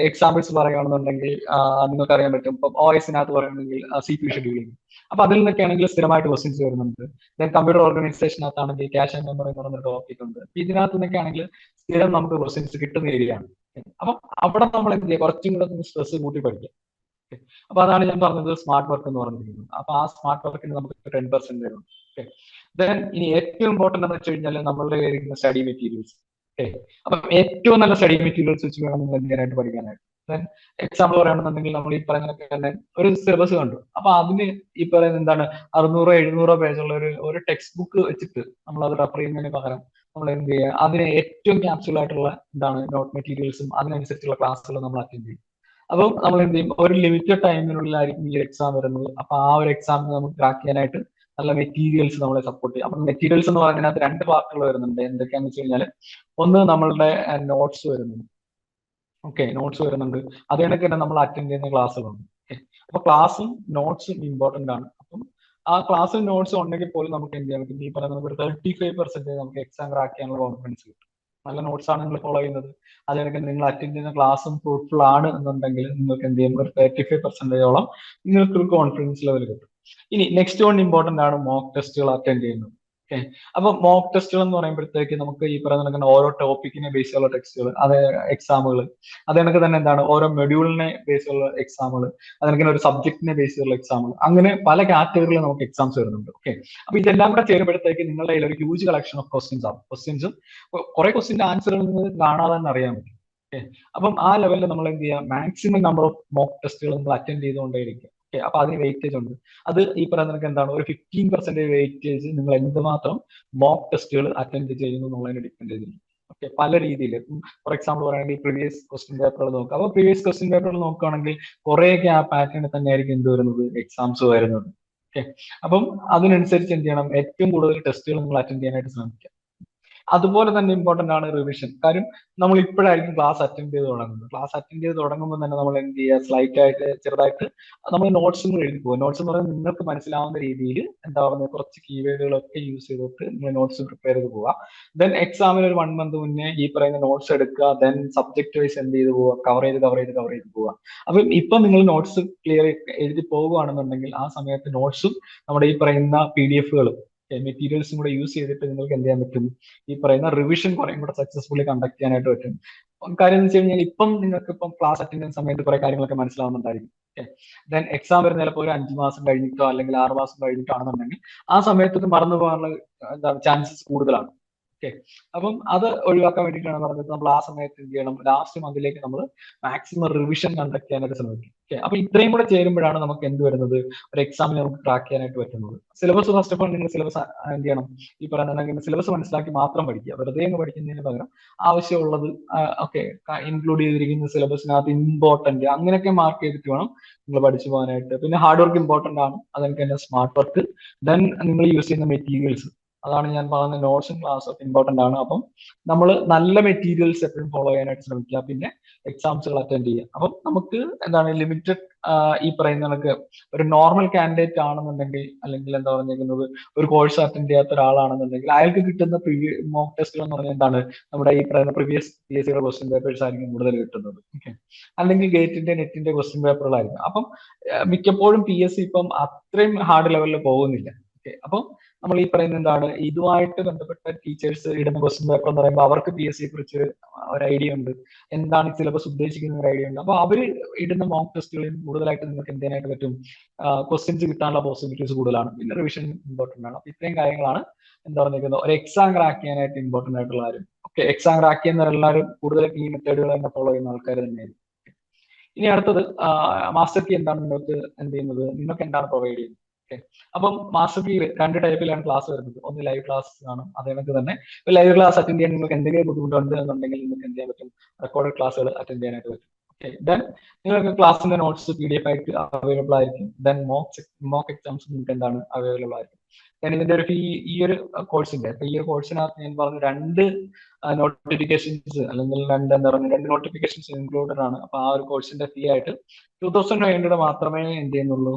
Speaker 1: എക്സാമ്പിൾസ് പറയുകയാണെന്നുണ്ടെങ്കിൽ നിങ്ങൾക്ക് അറിയാൻ പറ്റും. ഇപ്പം ഒ എസിനകത്ത് പറയുകയാണെങ്കിൽ സി പി ഷെഡ്യൂളിംഗ് അപ്പൊ അതിൽ നിന്നൊക്കെ ആണെങ്കിൽ സ്ഥിരമായിട്ട് ക്വസ്റ്റ്യൻസ് വരുന്നുണ്ട്. ദെൻ കമ്പ്യൂട്ടർ ഓർഗനൈസേഷനകത്താണെങ്കിൽ ക്യാഷ് ആൻഡ് മെമ്മറി എന്ന് പറഞ്ഞ ടോപ്പിക് ഉണ്ട്. ഇതിനകത്ത് നിന്നൊക്കെ ആണെങ്കിൽ സ്ഥിരം നമുക്ക് ക്വസ്റ്റ്യൻസ് കിട്ടുന്ന ഏരിയ ആണ് അപ്പൊ അവിടെ നമ്മൾ എന്ത് ചെയ്യുക? കുറച്ചും കൂടെ സ്ട്രെസ് കൂട്ടി പഠിക്കുക. അപ്പൊ അതാണ് ഞാൻ പറഞ്ഞത് സ്മാർട്ട് വർക്ക് എന്ന് പറഞ്ഞിരിക്കുന്നത്. അപ്പൊ ആ സ്മാർട്ട് വർക്കിന് നമുക്ക് ടെൻ പെർസെന്റ് വരും. ദെൻ ഇനി ഏറ്റവും ഇമ്പോർട്ടന്റ് എന്ന് വെച്ച് കഴിഞ്ഞാൽ നമ്മളുടെ കയ്യിൽ സ്റ്റഡി മെറ്റീരിയൽസ് അപ്പം ഏറ്റവും നല്ല സ്റ്റഡി മെറ്റീരിയൽസ് വെച്ച് വേണം നിങ്ങൾ എന്തിനായിട്ട് പഠിക്കാനായിട്ട്. എക്സാമ്പിൾ പറയുകയാണെന്നുണ്ടെങ്കിൽ നമ്മൾ ഈ പറയുന്നതൊക്കെ തന്നെ ഒരു സിലബസ് കണ്ടു. അപ്പൊ അതിന് ഈ പറയുന്ന എന്താണ് അറുന്നൂറോ എഴുന്നൂറോ പേജുള്ള ഒരു ഒരു ടെക്സ്റ്റ് ബുക്ക് വെച്ചിട്ട് നമ്മൾ അത് റെഫർ ചെയ്യുന്നതിന് പകരം നമ്മൾ എന്ത് ചെയ്യുക? അതിന് ഏറ്റവും ക്യാപ്സുവൽ ആയിട്ടുള്ള എന്താണ് നോട്ട് മെറ്റീരിയൽസും അതിനനുസരിച്ചുള്ള ക്ലാസ്സുകൾ നമ്മൾ അറ്റൻഡ് ചെയ്യും. അപ്പം നമ്മൾ എന്ത് ചെയ്യും? ഒരു ലിമിറ്റഡ് ടൈമിനുള്ളിലായിരിക്കും ഈ എക്സാം വരുന്നത്. അപ്പൊ ആ ഒരു എക്സാമിന് നമുക്ക് ക്രാക്ക് ചെയ്യാനായിട്ട് നല്ല മെറ്റീരിയൽസ് നമ്മളെ സപ്പോർട്ട് ചെയ്യും. അപ്പം മെറ്റീരിയൽസ് എന്ന് പറഞ്ഞാൽ രണ്ട് പാർട്ടുകൾ വരുന്നുണ്ട്. എന്തൊക്കെയാണെന്ന് വെച്ച് കഴിഞ്ഞാൽ ഒന്ന് നമ്മളുടെ നോട്ട്സ് വരുന്നുണ്ട് ഓക്കെ നോട്ട്സ് വരുന്നുണ്ട്. അത് കണക്ക് തന്നെ നമ്മൾ അറ്റൻഡ് ചെയ്യുന്ന ക്ലാസ്സുകളുണ്ട്. ഓക്കെ അപ്പൊ ക്ലാസ്സും നോട്ട്സും ഇമ്പോർട്ടന്റ് ആണ്. അപ്പം ആ ക്ലാസ്സും നോട്ട്സ് ഉണ്ടെങ്കിൽ പോലും നമുക്ക് എന്ത് ചെയ്യാൻ പറ്റും? ഈ പറയുന്ന ഒരു തേർട്ടി ഫൈവ് പെർസെന്റേജ് നമുക്ക് എക്സാം ക്രാക്ക് ചെയ്യാനുള്ള കോൺഫിഡൻസ് കിട്ടും. നല്ല നോട്ട്സ് ആണ് നിങ്ങൾ ഫോളോ ചെയ്യുന്നത്. അത് കണക്ക് നിങ്ങൾ അറ്റൻഡ് ചെയ്യുന്ന ക്ലാസ്സും ഫ്രൂട്ട്ഫുൾ ആണ് എന്നുണ്ടെങ്കിൽ നിങ്ങൾക്ക് എന്ത് ചെയ്യും? ഒരു തേർട്ടി ഫൈവ് പെർസെന്റേജോളം നിങ്ങൾക്ക് കോൺഫിഡൻസ് ലെവൽ കിട്ടും. ഇനി നെക്സ്റ്റ് വൺ ഇമ്പോർട്ടന്റ് ആണ് മോക്ക് ടെസ്റ്റുകൾ അറ്റൻഡ് ചെയ്യുന്നത്. ഓക്കെ അപ്പൊ മോക്ക് ടെസ്റ്റുകൾ എന്ന് പറയുമ്പോഴത്തേക്ക് നമുക്ക് ഈ പറയുന്ന ഓരോ ടോപ്പിക്കിനെ ബേസ് ചെയ്യുള്ള ടെക്സ്റ്റുകൾ അത് എക്സാമുകൾ അത് കണക്ക് തന്നെ എന്താണ്? ഓരോ മെഡ്യൂളിനെ ബേസ് ചെയ്യുള്ള എക്സാമുകൾ അത് ഒരു സബ്ജക്റ്റിനെ ബേസ് ചെയ്തുള്ള എക്സാമുകൾ അങ്ങനെ പല കാറ്റഗറിയിൽ നമുക്ക് എക്സാംസ് വരുന്നുണ്ട്. ഓക്കെ അപ്പൊ ഇതെല്ലാം കൂടെ ചേരുമ്പോഴത്തേക്ക് നിങ്ങളുടെ കയ്യിൽ ഒരു ഹ്യൂജ് കളക്ഷൻ ഓഫ് ക്വസ്റ്റ്യൻസ് ആവും ക്വസ്റ്റ്യൻസും കുറെ ക്വസ്റ്റിന്റെ ആൻസറുകൾ നിങ്ങൾക്ക് കാണാതെ തന്നെ അറിയാൻ പറ്റും. ഓക്കെ അപ്പം ആ ലെവലിൽ നമ്മൾ എന്ത് ചെയ്യുക മാക്സിമം നമ്പർ ഓഫ് മോക്ക് ടെസ്റ്റുകൾ നമ്മൾ അറ്റൻഡ് ചെയ്തുകൊണ്ടേയിരിക്കും. ഓക്കെ അപ്പൊ അതിന് വെയിറ്റേജ് ഉണ്ട്. അത് ഈ പറയുന്ന എന്താണ്? ഒരു ഫിഫ്റ്റീൻ പെർസെന്റേജ് വെയിറ്റേജ് നിങ്ങൾ എന്തുമാത്രം മോക്ക് ടെസ്റ്റുകൾ അറ്റൻഡ് ചെയ്യുന്നു എന്നുള്ളതിനെ ഡിപ്പെൻഡ് ചെയ്തിരിക്കും ഓക്കെ പല രീതിയിൽ. ഫോർ എക്സാമ്പിൾ പറയുകയാണെങ്കിൽ പ്രീവിയസ് ക്വസ്റ്റ്യൻ പേപ്പറുകൾ നോക്കുക. അപ്പോൾ പ്രീവിയസ് ക്വസ്റ്റ്യൻ പേപ്പറുകൾ നോക്കുകയാണെങ്കിൽ കുറേയൊക്കെ ആ പാറ്റേണിൽ തന്നെ ആയിരിക്കും എന്ത് വരുന്നത്? എക്സാംസ് വരുന്നത്. ഓക്കെ അപ്പം അതിനനുസരിച്ച് എന്ത് ചെയ്യണം? ഏറ്റവും കൂടുതൽ ടെസ്റ്റുകൾ നിങ്ങൾ അറ്റൻഡ് ചെയ്യാനായിട്ട് ശ്രമിക്കുക. അതുപോലെ തന്നെ ഇമ്പോർട്ടന്റ് ആണ് റിവിഷൻ കാര്യം നമ്മൾ ഇപ്പോഴായിരിക്കും ക്ലാസ് അറ്റൻഡ് ചെയ്ത് തുടങ്ങുന്നത്. ക്ലാസ് അറ്റൻഡ് ചെയ്ത് തുടങ്ങുമ്പോൾ തന്നെ നമ്മൾ എന്ത് ചെയ്യുക? സ്ലൈറ്റ് ആയിട്ട് ചെറുതായിട്ട് നമ്മൾ നോട്ട്സും എഴുതി പോകും നോട്ട്സ് എന്ന് പറയുന്നത് നിങ്ങൾക്ക് മനസ്സിലാവുന്ന രീതിയിൽ എന്താ പറയുക കുറച്ച് കീവേഡുകളൊക്കെ യൂസ് ചെയ്തിട്ട് നിങ്ങൾ നോട്ട്സ് പ്രിപ്പയർ ചെയ്ത് പോവുക. ദെൻ എക്സാമിന് ഒരു വൺ മന്ത് മുന്നേ ഈ പറയുന്ന നോട്ട്സ് എടുക്കുക. ദെൻ സബ്ജക്ട് വൈസ് എന്ത് ചെയ്ത് പോവുക? കവർ ചെയ്ത് കവർ ചെയ്ത് കവർ ചെയ്ത് പോവുക. അപ്പം ഇപ്പം നിങ്ങൾ നോട്ട്സ് ക്ലിയർ എഴുതി പോകുകയാണെന്നുണ്ടെങ്കിൽ ആ സമയത്ത് നോട്ട്സും നമ്മുടെ ഈ പറയുന്ന പി ഡി എഫുകളും മെറ്റീരിയൽസും കൂടെ യൂസ് ചെയ്തിട്ട് നിങ്ങൾക്ക് എന്ത് ചെയ്യാൻ പറ്റും? ഈ പറയുന്ന റിവിഷൻ കുറേ കൂടെ സക്സസ്ഫുള്ളി കണ്ടക്ട് ചെയ്യാനായിട്ട് പറ്റും. കാര്യം എന്ന് വെച്ച് കഴിഞ്ഞാൽ ഇപ്പം നിങ്ങൾക്ക് ഇപ്പം ക്ലാസ് അറ്റൻഡ് ചെയ്യുന്ന സമയത്ത് കുറെ കാര്യങ്ങളൊക്കെ മനസ്സിലാവുന്നുണ്ടായിരിക്കും. ദെൻ എക്സാം വരുന്ന ചിലപ്പോൾ ഒരു അഞ്ച് മാസം കഴിഞ്ഞിട്ടോ അല്ലെങ്കിൽ ആറ് മാസം കഴിഞ്ഞിട്ടോ ആണെന്നുണ്ടെങ്കിൽ ആ സമയത്തൊക്കെ മറന്നു പോകാനുള്ള എന്താ ചാൻസസ് കൂടുതലാണ്. ഓക്കെ അപ്പം അത് ഒഴിവാക്കാൻ വേണ്ടിയിട്ടാണ് പറഞ്ഞത്. നമ്മൾ ആ സമയത്ത് എന്ത് ചെയ്യണം? ലാസ്റ്റ് മന്തിലേക്ക് നമ്മൾ മാക്സിമം റിവിഷൻ കണ്ടക്ട് ചെയ്യാനായിട്ട് ശ്രമിക്കും. ഓക്കെ അപ്പൊ ഇത്രയും കൂടെ ചേരുമ്പോഴാണ് നമുക്ക് എന്ത് വരുന്നത്? ഒരു എക്സാമിന് നമുക്ക് ട്രാക്ക് ചെയ്യാനായിട്ട് പറ്റുന്നത്. സിലബസ് ഫസ്റ്റ് ഓഫ് ഓൾ നിങ്ങൾ സിലബസ് എന്ത് ചെയ്യണം? ഈ പറയുന്ന സിലബസ് മനസ്സിലാക്കി മാത്രം പഠിക്കുക. വെറുതെ അങ്ങ് പഠിക്കുന്നതിന് പകരം ആവശ്യമുള്ളത് ഓക്കെ ഇൻക്ലൂഡ് ചെയ്തിരിക്കുന്ന സിലബസിനകത്ത് ഇമ്പോർട്ടന്റ് അങ്ങനെയൊക്കെ മാർക്ക് ചെയ്തിട്ട് വേണം നിങ്ങൾ പഠിച്ചു പോകാനായിട്ട്. പിന്നെ ഹാർഡ് വർക്ക് ഇമ്പോർട്ടന്റ് ആണ്. അതെനിക്ക് തന്നെ സ്മാർട്ട് വർക്ക് ദെൻ നിങ്ങൾ യൂസ് ചെയ്യുന്ന മെറ്റീരിയൽസ് അതാണ് ഞാൻ പറഞ്ഞ നോട്ട്സും ക്ലാസ് ഒക്കെ ഇമ്പോർട്ടന്റ് ആണ്. അപ്പം നമ്മൾ നല്ല മെറ്റീരിയൽസ് എപ്പോഴും ഫോളോ ചെയ്യാനായിട്ട് ശ്രമിക്കുക. പിന്നെ എക്സാംസുകൾ അറ്റൻഡ് ചെയ്യുക. അപ്പം നമുക്ക് എന്താണ് ലിമിറ്റഡ് ഈ പറയുന്ന കണക്ക് ഒരു നോർമൽ കാൻഡിഡേറ്റ് ആണെന്നുണ്ടെങ്കിൽ അല്ലെങ്കിൽ എന്താ പറഞ്ഞിരിക്കുന്നത് ഒരു കോഴ്സ് അറ്റൻഡ് ചെയ്യാത്ത ഒരാളാണെന്നുണ്ടെങ്കിൽ അയാൾക്ക് കിട്ടുന്ന മോക്ക് ടെസ്റ്റുകൾ എന്ന് പറഞ്ഞാൽ എന്താണ്? നമ്മുടെ ഈ പറയുന്ന പ്രീവിയസ് പി എസ് സിയുടെ ക്വസ്റ്റ്യൻ പേപ്പേഴ്സ് ആയിരിക്കും കൂടുതൽ കിട്ടുന്നത്. ഓക്കെ അല്ലെങ്കിൽ ഗേറ്റിന്റെ നെറ്റിന്റെ ക്വസ്റ്റ്യൻ പേപ്പറുകളായിരിക്കും അപ്പം മിക്കപ്പോഴും പി എസ് സി ഇപ്പം അത്രയും ഹാർഡ് ലെവലിൽ പോകുന്നില്ല. ഓക്കെ അപ്പം നമ്മൾ ഈ പറയുന്ന എന്താണ് ഇതുമായിട്ട് ബന്ധപ്പെട്ട ടീച്ചേഴ്സ് ഇടുന്ന ക്വസ്റ്റ്യൻ പേപ്പർ എന്ന് പറയുമ്പോൾ അവർക്ക് പി എസ് സിയെ കുറിച്ച് ഒരു ഐഡിയ ഉണ്ട്. എന്താണ് സിലബസ് ഉദ്ദേശിക്കുന്ന ഒരു ഐഡിയ ഉണ്ട്. അപ്പൊ അവർ ഇടുന്ന മോക്ക് ടെസ്റ്റുകളിൽ കൂടുതലായിട്ട് നിങ്ങൾക്ക് എന്ത് ചെയ്യാനായിട്ട് പറ്റും? ക്വസ്റ്റ്യൻസ് കിട്ടാനുള്ള പോസിബിലിറ്റീസ് കൂടുതലാണ്. പിന്നെ റിവിഷൻ ഇമ്പോർട്ടന്റ് ആണ്. അപ്പൊ ഇത്രയും കാര്യങ്ങളാണ് എന്താ പറഞ്ഞിരിക്കുന്നത്. ഒരു എക്സാം ക്രാക്ക് ചെയ്യാനായിട്ട് ഇമ്പോർട്ടന്റ് ആയിട്ടുള്ള ആരും ഓക്കെ എക്സാം ക്രാക്ക് ചെയ്യുന്ന എല്ലാവരും കൂടുതലായിട്ട് ഈ മെത്തേഡുകൾ തന്നെ ഫോളോ ചെയ്യുന്ന ആൾക്കാർ തന്നെയായിരിക്കും. ഇനി അടുത്തത് മാസ്റ്റർ കീ എന്താണ് നിങ്ങൾക്ക് എന്ത് ചെയ്യുന്നത്? നിങ്ങൾക്ക് എന്താണ് പ്രൊവൈഡ് ചെയ്യുന്നത്? ഓക്കെ അപ്പം കീയിൽ രണ്ട് ടൈപ്പിലാണ് ക്ലാസ് വരുന്നത്. ഒന്ന് ലൈവ് ക്ലാസ് ആണ്. അതേപോലെ തന്നെ. ലൈവ് ക്ലാസ് അറ്റൻഡ് ചെയ്യാൻ നിങ്ങൾക്ക് എന്തെങ്കിലും ബുദ്ധിമുട്ടുണ്ട് എന്നുണ്ടെങ്കിൽ നിങ്ങൾക്ക് എന്ത് ചെയ്യാൻ പറ്റും? റെക്കോർഡ് ക്ലാസ്സുകൾ അറ്റൻഡ് ചെയ്യാനായിട്ട് പറ്റും. ഓക്കെ ദെൻ നിങ്ങൾക്ക് ക്ലാസ്സിന്റെ നോട്ട്സ് പി ഡി എഫ് ആയിട്ട് അവൈലബിൾ ആയിരിക്കും. ദെൻ മോക്ക് മോക്ക് എക്സാംസ് നിങ്ങൾക്ക് എന്താണ് അവൈലബിൾ ആയിരിക്കും. ദെൻ ഇതിന്റെ ഒരു ഈ ഒരു കോഴ്സിന്റെ ഈ ഒരു കോഴ്സിനകത്ത് ഞാൻ പറഞ്ഞ രണ്ട് നോട്ടിഫിക്കേഷൻസ് അല്ലെങ്കിൽ രണ്ട് എന്താ പറയുക രണ്ട് നോട്ടിഫിക്കേഷൻസ് ഇൻക്ലൂഡഡ് ആണ്. അപ്പൊ ആ ഒരു കോഴ്സിന്റെ ഫീ ആയിട്ട് ടൂ തൗസൻഡ് ഫൈവ് ഹൺഡ്രഡ് മാത്രമേ എന്ത് ചെയ്യുന്നുള്ളൂ?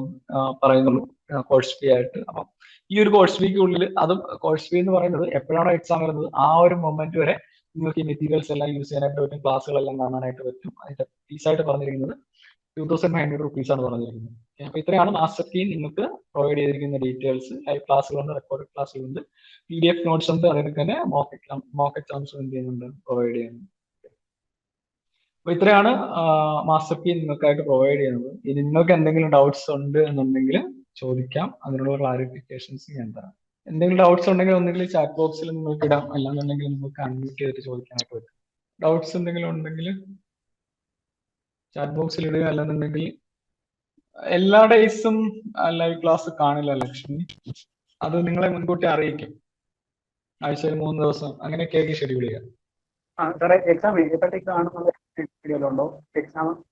Speaker 1: പറയുന്നുള്ളൂ. കോഴ്സ് ഫീ ആയിട്ട്. അപ്പം ഈ ഒരു കോഴ്സ് ഫീക്ക് ഉള്ളിൽ അതും കോഴ്സ് ഫീ എന്ന് പറയുന്നത് എപ്പോഴാണോ എക്സാം വരുന്നത് ആ ഒരു മൊമെന്റ് വരെ നിങ്ങൾക്ക് ഈ മെറ്റീരിയൽസ് എല്ലാം യൂസ് ചെയ്യാനായിട്ട് പറ്റും ക്ലാസ്സുകളെല്ലാം കാണാനായിട്ട് പറ്റും. അതിന്റെ ഫീസായിട്ട് പറഞ്ഞിരിക്കുന്നത് two thousand five hundred rupees ആണ് പറഞ്ഞിരിക്കുന്നത്. അപ്പൊ ഇത്രയാണ് മാസ്റ്റർ കീ നിങ്ങൾക്ക് പ്രൊവൈഡ് ചെയ്തിരിക്കുന്ന ഡീറ്റെയിൽസ് ലൈവ് ക്ലാസ്സുകളുണ്ട് റെക്കോർഡ് ക്ലാസ്സുകളുണ്ട് പി ഡി എഫ് നോട്ട്സ് ഉണ്ട് അതിനൊക്കെ തന്നെ മോക്ക് എക്സാം മോക്ക് എക്സാംസ് എന്ത് ചെയ്യുന്നുണ്ട് പ്രൊവൈഡ് ചെയ്യുന്നത് അപ്പൊ ഇത്രയാണ് മാസ്റ്റർ കീ നിങ്ങൾക്കായിട്ട് പ്രൊവൈഡ് ചെയ്യുന്നത്. ഇനി നിങ്ങൾക്ക് എന്തെങ്കിലും ഡൗട്ട്സ് ഉണ്ട് എന്നുണ്ടെങ്കിൽ ചോദിക്കാം. അതിനുള്ള ക്ലാരിഫിക്കേഷൻസ് ഞാൻ തരാം. എന്തെങ്കിലും ഡൗട്ട്സ് ഉണ്ടെങ്കിൽ ഒന്നുകിൽ ചാറ്റ് ബോക്സിൽ നിങ്ങൾക്ക് ഇടാം. അല്ലാന്നുണ്ടെങ്കിൽ നിങ്ങൾക്ക് അൺമ്യൂട്ട് ചെയ്തിട്ട് ചോദിക്കാനായിട്ട് പറ്റും. ഡൗട്ട്സ് എന്തെങ്കിലും ഉണ്ടെങ്കിൽ ചാറ്റ് ബോക്സിൽ ഇടുക. അല്ലാന്നുണ്ടെങ്കിൽ എല്ലാ ഡേയ്സും ലൈവ് ക്ലാസ് കാണില്ല ലക്ഷ്മി. അത് നിങ്ങളെ മുൻകൂട്ടി അറിയിക്കും. ആഴ്ചയിൽ മൂന്ന് ദിവസം. അങ്ങനെയൊക്കെ ഷെഡ്യൂൾ ചെയ്യാം
Speaker 2: എക്സാം എപ്പോഴത്തേക്കാണെന്നുള്ള ഷെഡ്യൂളുണ്ടോ എക്സാം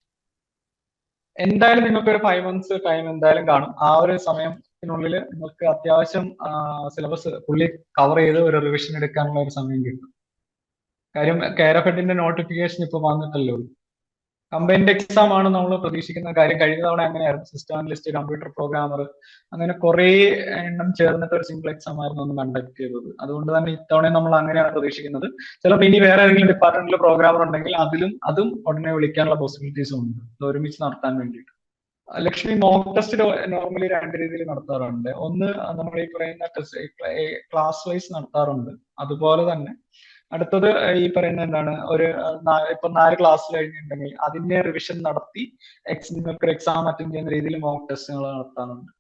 Speaker 1: എന്തായാലും നിങ്ങൾക്ക് ഒരു ഫൈവ് മന്ത്സ് ടൈം എന്തായാലും കാണും. ആ ഒരു സമയത്തിനുള്ളിൽ നിങ്ങൾക്ക് അത്യാവശ്യം സിലബസ് പുള്ളി കവർ ചെയ്ത് ഒരു റിവിഷൻ എടുക്കാനുള്ള ഒരു സമയം കിട്ടും. കാര്യം കെയർ എഫ് എഡിന്റെ നോട്ടിഫിക്കേഷൻ ഇപ്പൊ വന്നിട്ടല്ലോ കമ്പൈൻഡ് എക്സാം ആണ് നമ്മൾ പ്രതീക്ഷിക്കുന്ന കാര്യം. കഴിഞ്ഞ തവണ അങ്ങനെയായിരുന്നു സിസ്റ്റം അനലിസ്റ്റ് കമ്പ്യൂട്ടർ പ്രോഗ്രാമർ അങ്ങനെ കുറെ എണ്ണം ചേർന്നിട്ട് ഒരു സിംഗിൾ എക്സാം ആയിരുന്നു ഒന്ന് കണ്ടക്ട് ചെയ്തത്. അതുകൊണ്ട് തന്നെ ഇത്തവണയും നമ്മൾ അങ്ങനെയാണ് പ്രതീക്ഷിക്കുന്നത്. ചിലപ്പോൾ ഇനി വേറെ ഏതെങ്കിലും ഡിപ്പാർട്ട്മെന്റിൽ പ്രോഗ്രാമർ ഉണ്ടെങ്കിൽ അതിലും അതും ഉടനെ വിളിക്കാനുള്ള പോസിബിലിറ്റീസും ഉണ്ട്. ഒരുമിച്ച് നടത്താൻ വേണ്ടിയിട്ട്. ലക്ഷ്മി മോക്ക് ടെസ്റ്റ് നോർമലി രണ്ട് രീതിയിൽ നടത്താറുണ്ട്. ഒന്ന് നമ്മൾ ഈ പറയുന്ന ടെസ്റ്റ് ക്ലാസ് വൈസ് നടത്താറുണ്ട്. അതുപോലെ തന്നെ അടുത്തത് ഈ പറയുന്ന എന്താണ്? ഒരു ഇപ്പൊ നാല് ക്ലാസ് കഴിഞ്ഞിട്ടുണ്ടെങ്കിൽ അതിന്റെ റിവിഷൻ നടത്തി നിങ്ങൾക്ക് എക്സാം അറ്റൻഡ് ചെയ്യുന്ന രീതിയിൽ മോക്ക് ടെസ്റ്റുകൾ നടത്താറുണ്ട്.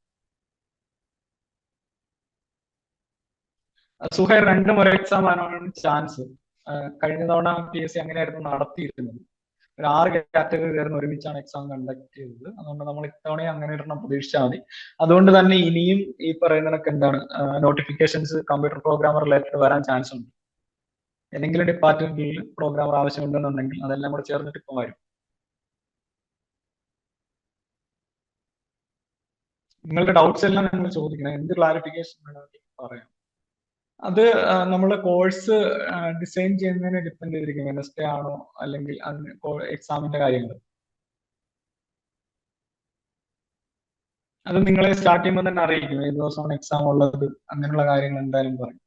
Speaker 1: സുഹൈർ രണ്ടും ഒരു എക്സാം ആവാനാണ് ചാൻസ് കഴിഞ്ഞ തവണ പി എസ് സി അങ്ങനെയായിരുന്നു നടത്തിയിരുന്നത്. ഒരു ആറ് കാറ്റഗറി ചേർന്ന് ഒരുമിച്ചാണ് എക്സാം കണ്ടക്ട് ചെയ്തത്. അതുകൊണ്ട് നമ്മൾ ഇത്തവണയും അങ്ങനെ ഇടണം പ്രതീക്ഷിച്ചാൽ മതി. അതുകൊണ്ട് തന്നെ ഇനിയും ഈ പറയുന്നതൊക്കെ എന്താണ്? നോട്ടിഫിക്കേഷൻസ് കമ്പ്യൂട്ടർ പ്രോഗ്രാമർ റിലേറ്റഡ് വരാൻ ചാൻസ് ഉണ്ട്. ഏതെങ്കിലും ഡിപ്പാർട്ട്മെന്റിൽ പ്രോഗ്രാമർ ആവശ്യമുണ്ടെന്നുണ്ടെങ്കിൽ അതെല്ലാം കൂടെ ചേർന്നിട്ട് ഇപ്പം വരും. നിങ്ങളുടെ ഡൗട്ട്സ് എല്ലാം നിങ്ങൾ ചോദിക്കണം. എന്ത് ക്ലാരിഫിക്കേഷൻ വേണമെങ്കിൽ പറയാം. അത് നമ്മൾ കോഴ്സ് ഡിസൈൻ ചെയ്യുന്നതിനെ ഡിപ്പെൻഡ് ചെയ്തിരിക്കും. വെനസ്ഡേ ആണോ? അല്ലെങ്കിൽ എക്സാമിന്റെ കാര്യങ്ങൾ അത് നിങ്ങളെ സ്റ്റാർട്ട് ചെയ്യുമ്പോൾ തന്നെ അറിയിക്കും. ഏത് ദിവസമാണ് എക്സാം ഉള്ളത്? അങ്ങനെയുള്ള കാര്യങ്ങൾ എന്തായാലും പറയും.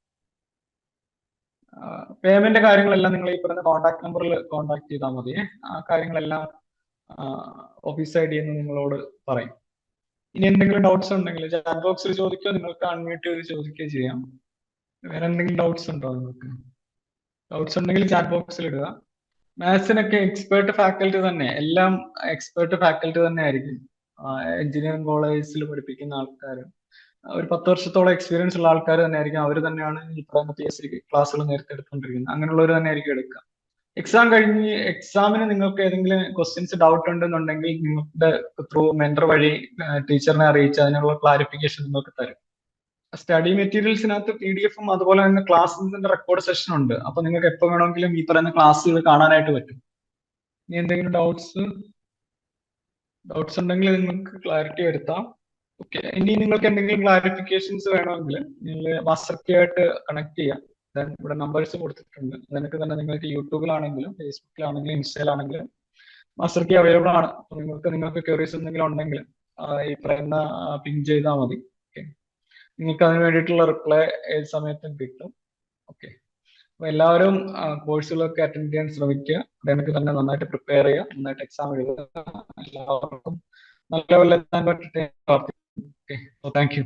Speaker 1: പേയ്മെന്റ് കാര്യങ്ങളെല്ലാം നിങ്ങൾ ഈ പറയുന്ന കോൺടാക്ട് നമ്പറിൽ കോൺടാക്ട് ചെയ്താൽ മതി. ആ കാര്യങ്ങളെല്ലാം ഓഫീസ് ഐ ഡി എന്ന് നിങ്ങളോട് പറയും. ഇനി എന്തെങ്കിലും ഡൗട്ട്സ് ഉണ്ടെങ്കിൽ ചാറ്റ് ബോക്സിൽ ചോദിക്കുകയോ നിങ്ങൾക്ക് അൺമ്യൂട്ട് ചെയ്ത് ചോദിക്കുകയോ ചെയ്യാം. വേറെ എന്തെങ്കിലും ഡൗട്ട്സ് ഉണ്ടോ നിങ്ങൾക്ക്? ഡൗട്ട്സ് ഉണ്ടെങ്കിൽ ചാറ്റ് ബോക്സിൽ ഇടുക. മാത്സിനൊക്കെ എക്സ്പേർട്ട് ഫാക്കൽറ്റി തന്നെ എല്ലാം എക്സ്പേർട്ട് ഫാക്കൽറ്റി തന്നെ ആയിരിക്കും. എഞ്ചിനീയറിംഗ് കോളേജിൽ പഠിപ്പിക്കുന്ന ആൾക്കാർ ഒരു പത്ത് വർഷത്തോളം എക്സ്പീരിയൻസ് ഉള്ള ആൾക്കാർ തന്നെ ആയിരിക്കും അവർ തന്നെയാണ് ഈ പറയുന്ന പി എസ് സി ക്ലാസ്സുകൾ നേരത്തെ എടുത്തുകൊണ്ടിരിക്കുന്നത് അങ്ങനെയുള്ളവർ തന്നെ ആയിരിക്കും എടുക്കുക. എക്സാം കഴിഞ്ഞ് എക്സാമിന് നിങ്ങൾക്ക് ഏതെങ്കിലും ക്വസ്റ്റ്യൻസ് ഡൗട്ട് ഉണ്ടെന്നുണ്ടെങ്കിൽ നിങ്ങളുടെ ത്രൂ മെന്റർ വഴി ടീച്ചറിനെ അറിയിച്ച് അതിനുള്ള ക്ലാരിഫിക്കേഷൻ നിങ്ങൾക്ക് തരും. സ്റ്റഡി മെറ്റീരിയൽസിനകത്ത് പി ഡി എഫും അതുപോലെ തന്നെ ക്ലാസ്സിന്റെ റെക്കോർഡ് സെഷൻ ഉണ്ട്. അപ്പൊ നിങ്ങൾക്ക് എപ്പോൾ വേണമെങ്കിലും ഈ പറയുന്ന ക്ലാസ്സുകൾ കാണാനായിട്ട് പറ്റും. ഇനി എന്തെങ്കിലും ഡൗട്ട്സ് ഡൗട്ട്സ് ഉണ്ടെങ്കിൽ നിങ്ങൾക്ക് ക്ലാരിറ്റി വരുത്താം. ഓക്കെ ഇനി നിങ്ങൾക്ക് എന്തെങ്കിലും ക്ലാരിഫിക്കേഷൻസ് വേണമെങ്കിൽ നിങ്ങൾ മാസ്റ്റർ ആയിട്ട് കണക്ട് ചെയ്യാം. ദെൻ ഇവിടെ നമ്പേഴ്സ് കൊടുത്തിട്ടുണ്ട്. അതിനൊക്കെ തന്നെ നിങ്ങൾക്ക് യൂട്യൂബിലാണെങ്കിലും ഫേസ്ബുക്കിലാണെങ്കിലും ഇൻസ്റ്റയിലാണെങ്കിലും മാസ്റ്റർ കീ അവൈലബിൾ ആണ് നിങ്ങൾക്ക് നിങ്ങൾക്ക് ക്യൂറീസ് എന്തെങ്കിലും ഉണ്ടെങ്കിൽ ഈ പറയുന്ന പിൻ ചെയ്താൽ മതി. ഓക്കെ നിങ്ങൾക്ക് അതിന് വേണ്ടിയിട്ടുള്ള റിപ്ലൈ ഏത് സമയത്തും കിട്ടും. ഓക്കെ അപ്പൊ എല്ലാവരും കോഴ്സുകളൊക്കെ അറ്റൻഡ് ചെയ്യാൻ ശ്രമിക്കുക. അതിനൊക്കെ തന്നെ നന്നായിട്ട് പ്രിപ്പയർ ചെയ്യുക. നന്നായിട്ട് എക്സാം എഴുതുക. എല്ലാവർക്കും നല്ല ലെവലിലെത്താൻ പറ്റട്ടെ. Okay. Well, thank you.